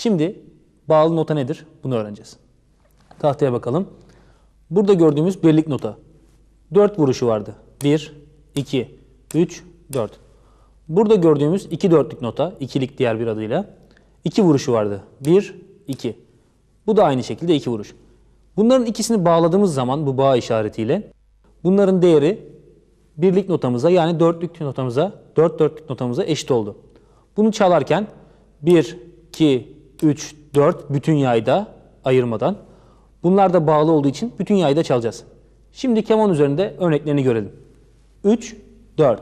Şimdi bağlı nota nedir? Bunu öğreneceğiz. Tahtaya bakalım. Burada gördüğümüz birlik nota. 4 vuruşu vardı. 1, 2, 3, 4. Burada gördüğümüz 2 dörtlük nota, ikilik diğer bir adıyla. 2 vuruşu vardı. 1, 2. Bu da aynı şekilde 2 vuruş. Bunların ikisini bağladığımız zaman bu bağ işaretiyle bunların değeri birlik notamıza yani dörtlük notamıza, dört dörtlük notamıza eşit oldu. Bunu çalarken 1, 2, 3, 4 bütün yayda ayırmadan. Bunlar da bağlı olduğu için bütün yayda çalacağız. Şimdi keman üzerinde örneklerini görelim. 3, 4.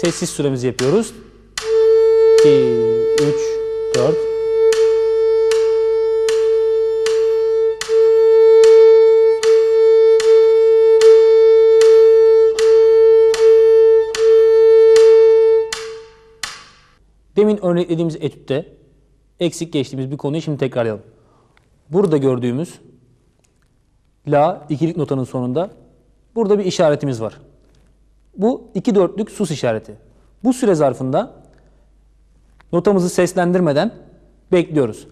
Sessiz süremizi yapıyoruz. 2, 3, 4. Demin örneklediğimiz etütte eksik geçtiğimiz bir konuyu şimdi tekrarlayalım. Burada gördüğümüz La ikilik notanın sonunda burada bir işaretimiz var. Bu iki dörtlük sus işareti. Bu süre zarfında notamızı seslendirmeden bekliyoruz.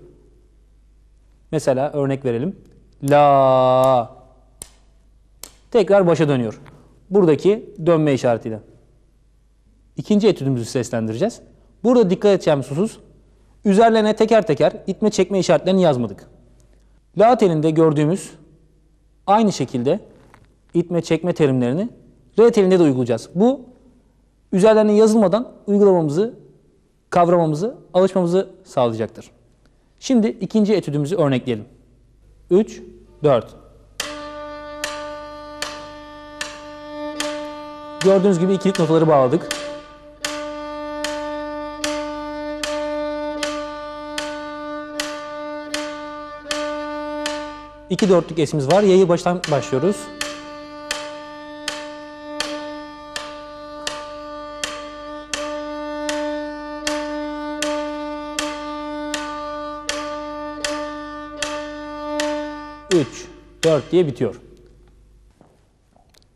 Mesela örnek verelim. La. Tekrar başa dönüyor. Buradaki dönme işaretiyle. İkinci etüdümüzü seslendireceğiz. Burada dikkat edeceğimiz husus üzerlerine teker teker itme çekme işaretlerini yazmadık. La telinde gördüğümüz aynı şekilde itme çekme terimlerini re telinde de uygulayacağız. Bu üzerlerine yazılmadan uygulamamızı, kavramamızı, alışmamızı sağlayacaktır. Şimdi ikinci etüdümüzü örnekleyelim. 3, 4. Gördüğünüz gibi ikilik notaları bağladık. İki dörtlük esimiz var. Yayı baştan başlıyoruz. Üç, dört diye bitiyor.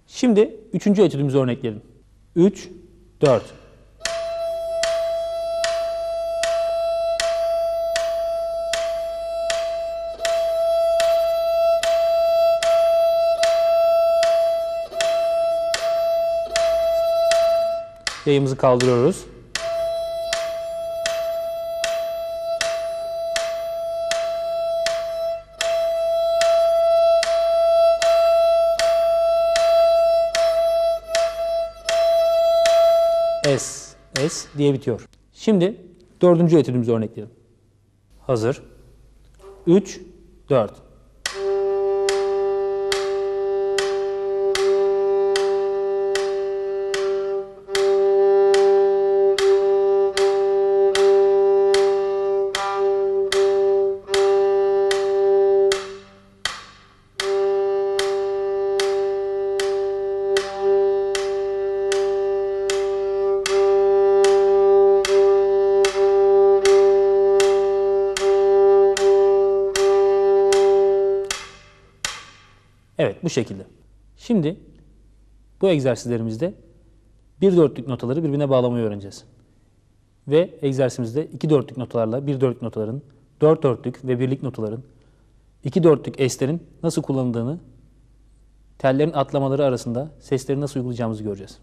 Şimdi üçüncü etüdümüzü örnekleyelim. Üç, dört. Yayımızı kaldırıyoruz. S, S diye bitiyor. Şimdi dördüncü etüdümüzü örnekleyelim. Hazır. 3, 4. Evet bu şekilde. Şimdi bu egzersizlerimizde bir dörtlük notaları birbirine bağlamayı öğreneceğiz. Ve egzersizimizde iki dörtlük notalarla bir dörtlük notaların, dört dörtlük ve birlik notaların, iki dörtlük eslerin nasıl kullanıldığını, tellerin atlamaları arasında sesleri nasıl uygulayacağımızı göreceğiz.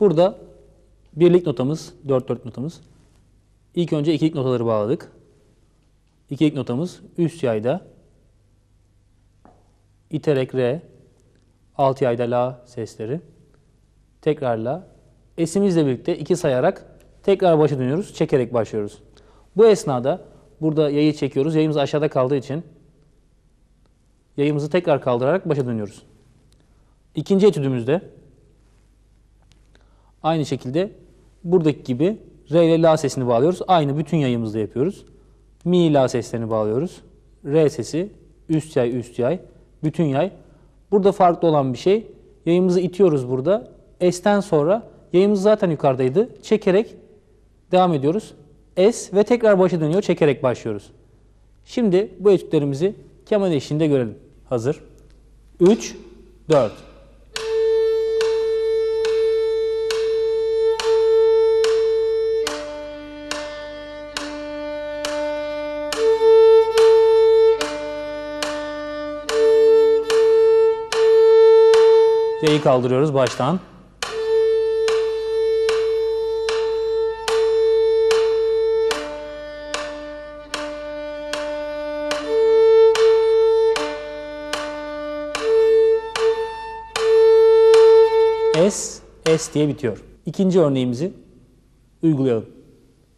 Burada birlik notamız, dört dörtlük notamız. İlk önce ikilik notaları bağladık. İkilik notamız üst yayda, iterek re, alt yayda la sesleri. Tekrar la. Esimizle birlikte iki sayarak tekrar başa dönüyoruz. Çekerek başlıyoruz. Bu esnada burada yayı çekiyoruz. Yayımız aşağıda kaldığı için yayımızı tekrar kaldırarak başa dönüyoruz. İkinci etüdümüzde aynı şekilde buradaki gibi re ile la sesini bağlıyoruz. Aynı bütün yayımızda yapıyoruz. Mi la seslerini bağlıyoruz. Re sesi üst yay üst yay bütün yay. Burada farklı olan bir şey. Yayımızı itiyoruz burada. S'ten sonra yayımız zaten yukarıdaydı. Çekerek devam ediyoruz. S ve tekrar başa dönüyor. Çekerek başlıyoruz. Şimdi bu etütlerimizi keman eşliğinde görelim. Hazır. 3, 4. Yayı kaldırıyoruz baştan. S, S diye bitiyor. İkinci örneğimizi uygulayalım.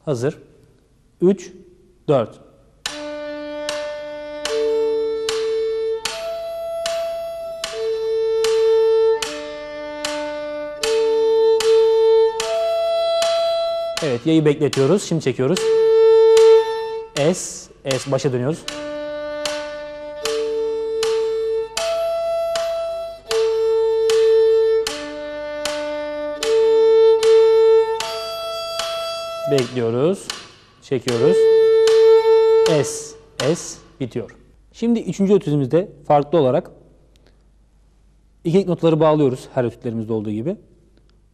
Hazır. 3, 4. Evet yayı bekletiyoruz. Şimdi çekiyoruz. S, S başa dönüyoruz. Bekliyoruz. Çekiyoruz. S, S bitiyor. Şimdi üçüncü etüdümüzde farklı olarak ikilik notaları bağlıyoruz her etütlerimizde olduğu gibi.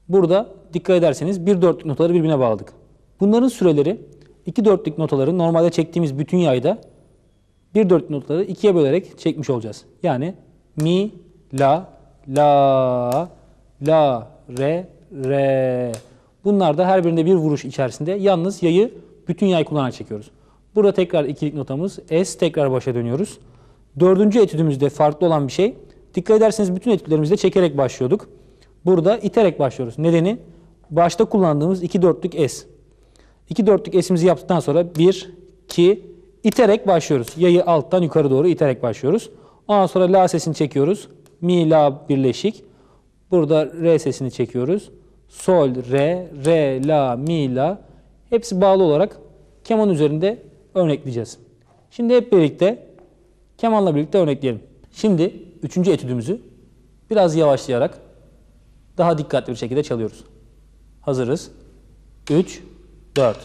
Burada dikkat ederseniz bir dörtlük notaları birbirine bağladık. Bunların süreleri iki dörtlük notaları normalde çektiğimiz bütün yayda bir dörtlük notaları ikiye bölerek çekmiş olacağız. Yani mi, la, la, la, re, re. Bunlar da her birinde bir vuruş içerisinde yalnız yayı bütün yay kullanarak çekiyoruz. Burada tekrar ikilik notamız S tekrar başa dönüyoruz. Dördüncü etüdümüzde farklı olan bir şey. Dikkat ederseniz bütün etütlerimizde çekerek başlıyorduk. Burada iterek başlıyoruz. Nedeni başta kullandığımız iki dörtlük S. İki dörtlük S'imizi yaptıktan sonra bir, iki, iterek başlıyoruz. Yayı alttan yukarı doğru iterek başlıyoruz. Ondan sonra La sesini çekiyoruz. Mi, La birleşik. Burada Re sesini çekiyoruz. Sol, Re, Re, La, Mi, La. Hepsi bağlı olarak keman üzerinde örnekleyeceğiz. Şimdi hep birlikte kemanla birlikte örnekleyelim. Şimdi üçüncü etüdümüzü biraz yavaşlayarak daha dikkatli bir şekilde çalıyoruz. Hazırız. 3, 4.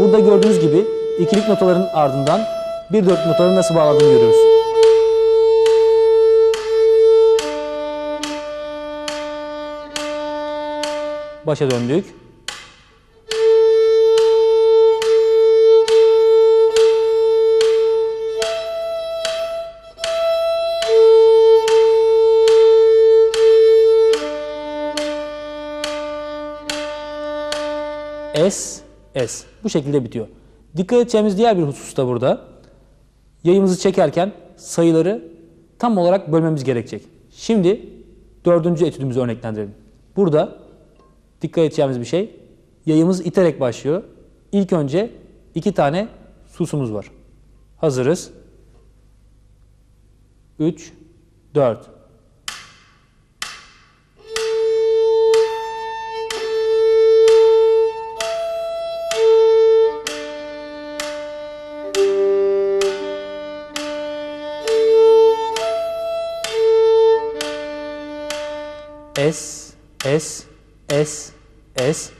Burada gördüğünüz gibi ikilik notaların ardından bir dört notaların nasıl bağladığını görüyoruz. Başa döndük. S, S. Bu şekilde bitiyor. Dikkat edeceğimiz diğer bir husus da burada. Yayımızı çekerken sayıları tam olarak bölmemiz gerekecek. Şimdi dördüncü etüdümüzü örneklendirelim. Burada dikkat edeceğimiz bir şey. Yayımız iterek başlıyor. İlk önce iki tane susumuz var. Hazırız. 3, 4. S, S, S, S.